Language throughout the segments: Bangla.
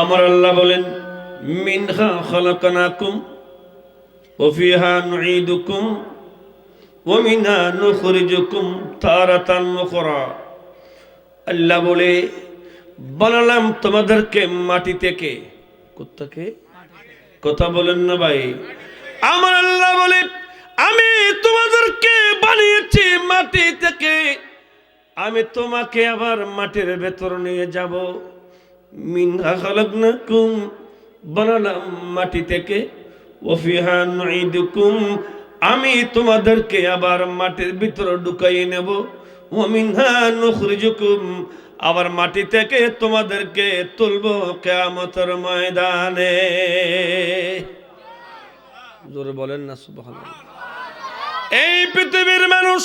আমার আল্লাহ বলেন, মিনহা খলাকানাকুম ওফিহা নুঈদুকুম ওমিনা নুখরিজুকুম তারাতান উখরা। আল্লাহ বলে, বানালাম তোমাদেরকে মাটি থেকে। কোত্থেকে কথা বলেন না ভাই। আমার আল্লাহ বলে, আমি তোমাদেরকে বানিয়েছি মাটি থেকে। আমি তোমাকে আবার মাটির ভেতর নিয়ে যাব। মিনহা খালাকনাকুম বানালাম মাটি থেকে। ওফিহা নুঈদুকুম, আমি তোমাদেরকে আবার মাটির ভিতরে ঢুকাইয়ে নেব। ওমিনহা নুখরিজুকুম, আবার মাটি থেকে তোমাদেরকে তুলব কেয়ামতের ময়দানে। জোরে বলেন না, সুবহানাল্লাহ। এই পৃথিবীর মানুষ,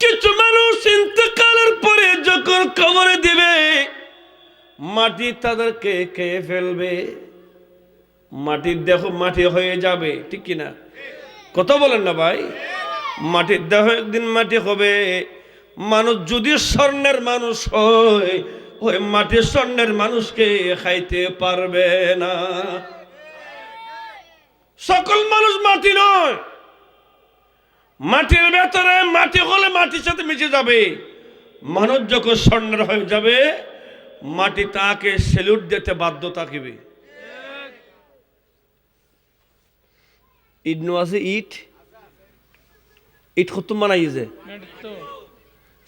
কিছু মানুষ ইন্তকালের পরে যখন কবরে দিবে মাটি তাদেরকে খেয়ে ফেলবে? মাটির দেহ মাটি হয়ে যাবে, ঠিক কিনা? কত বলেন না ভাই। মাটির দেহ একদিন মাটি হবে। মানুষ যদি স্বর্ণের মানুষ হয়, ওই মাটির স্বর্ণের মানুষকে খাইতে পারবে না। সকল মানুষ মাটি নয়। মাটির ভেতরে মাটি হলে মাটির সাথে মিশে যাবে। মানুষ যখন স্বর্ণের হয়ে যাবে মাটি তাকে সেলুট দিতে বাধ্য থাকিবে ইট নো আছে ইট ইট কত মানাইছে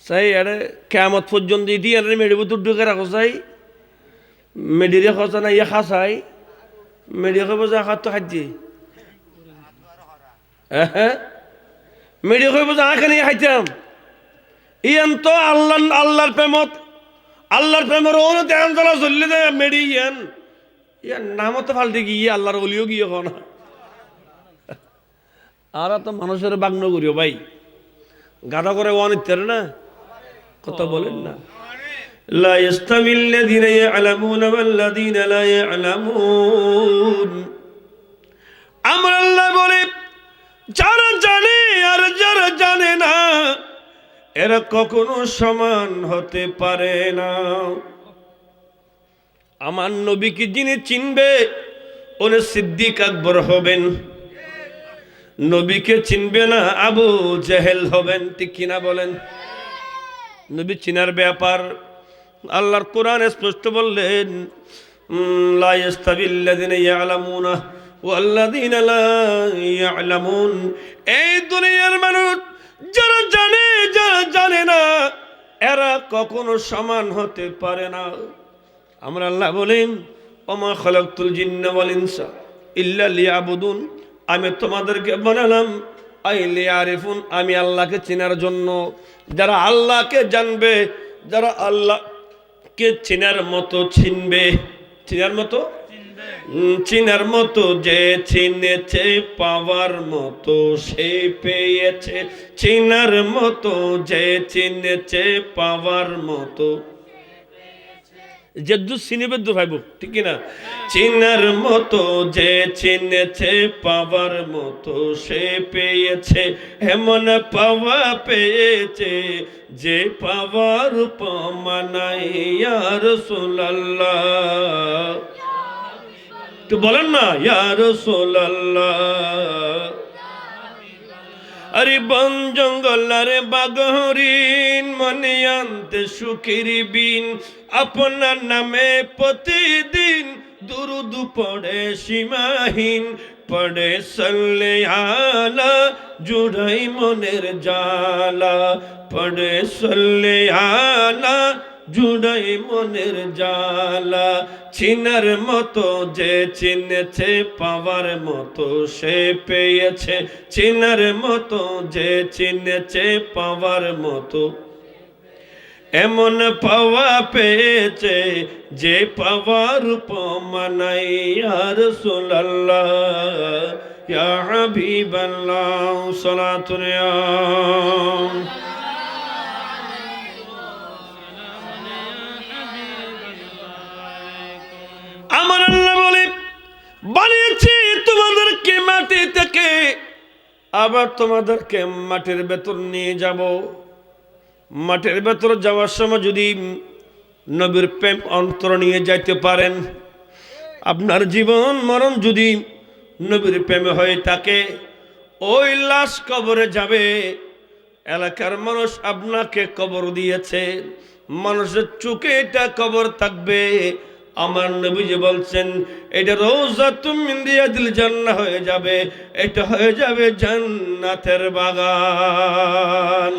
চাই, আরে কেমত পর্যন্ত ইটি আরে মেডিব তো ঢুকে রাখো, চাই। মেডিরে খসা না ইয়ে খাসাই মেডিয়ে খাব যা খাত খাদ্য হ্যাঁ মেডিয়ে খাব যা খানি খাইতাম। ইয়ান তো আল্লাহ, আল্লাহর প্রেমত আল্লাহর প্রেমের ওন দেন জ্বালা চললে দে মেডি ইয়ান ইয়ান নামত ফালতে গিয়ে আল্লাহর অলিও গিয়ে না আর তো মানুষের বাগ্ন করিও ভাই গাদা করে অনিত্যের না কথা বলেন না لا يستوي الذين يعلمون والذين لا يعلمون আমার আল্লাহ বলে যারা জানে আর যারা জানে না এরা কখনো সমান হতে পারে না। আমার নবীকে যিনি চিনবে? উনি সিদ্দিক আকবর হবেন। নবীকে চিনবে না? আবু জেহেল হবেন, ঠিক কিনা বলেন? নবী চিনার ব্যাপার। আল্লাহর কোরআন স্পষ্ট বললেন যারা এরা কখনো সমান হতে পারে না। আমরা আল্লাহ বলেন, ওমা খালাকতুল জিন্না ওয়াল ইনসা ইল্লা লিয়াবুদুন। আমি তোমাদেরকে বানালাম আইলে আরিফুন আমি আল্লাহকে চেনার জন্য। যারা আল্লাহকে জানবে, যারা আল্লাহকে চেনার মতো চিনবে। চেনার মতো চিনার মতো যে চিনেছে, পাওয়ার মতো সে পেয়েছে। চিনার মতো যে চিনেছে, পাওয়ার মতো চিনার মতো যে চিনেছে, পাওয়ার মতো সে পেয়েছে। এমন পাওয়া পেয়েছে যে পাওয়ার পমানাই আর সোলাল্লাহ। তো বলেন না ইয়ার আরে বন জঙ্গল আরে বাগহরিন মনে আনতে সুখের বিন। আপনার নামে প্রতিদিন দুরুদ পড়ে সীমাহীন, পড়ে সল্লে আলা জুড়াই মনের জালা পড়ে সল্লে আলা জুড়াই মনের জালা চিনার মতো যে চিনেছে, পাওয়ার মতো সে পেয়েছে। চিনার মতো যে চিনেছে, পাওয়ার মতো এমন পাওয়া পেয়েছে, যে পাওয়ার পমানাই আর সোলাল্লাহ। ইয়া হাবিবাল্লাহ, সালাতুন আবার তোমাদেরকে মাটির ভেতর নিয়ে যাব। মাটির ভেতর যাওয়ার সময় যদি নবীর প্রেম অন্তর নিয়ে যাইতে পারেন, আপনার জীবন মরণ যদি নবীর প্রেমে হয়ে থাকে, ওই লাশ কবরে যাবে। এলাকার মানুষ আপনাকে কবর দিয়েছে, মানুষের চোখে এটা কবর থাকবে। আমার নবীজি বলছেন, এটা রোজা তুমি দিয়ে দিল জান্না হয়ে যাবে, এটা হয়ে যাবে জান্নাতের বাগান।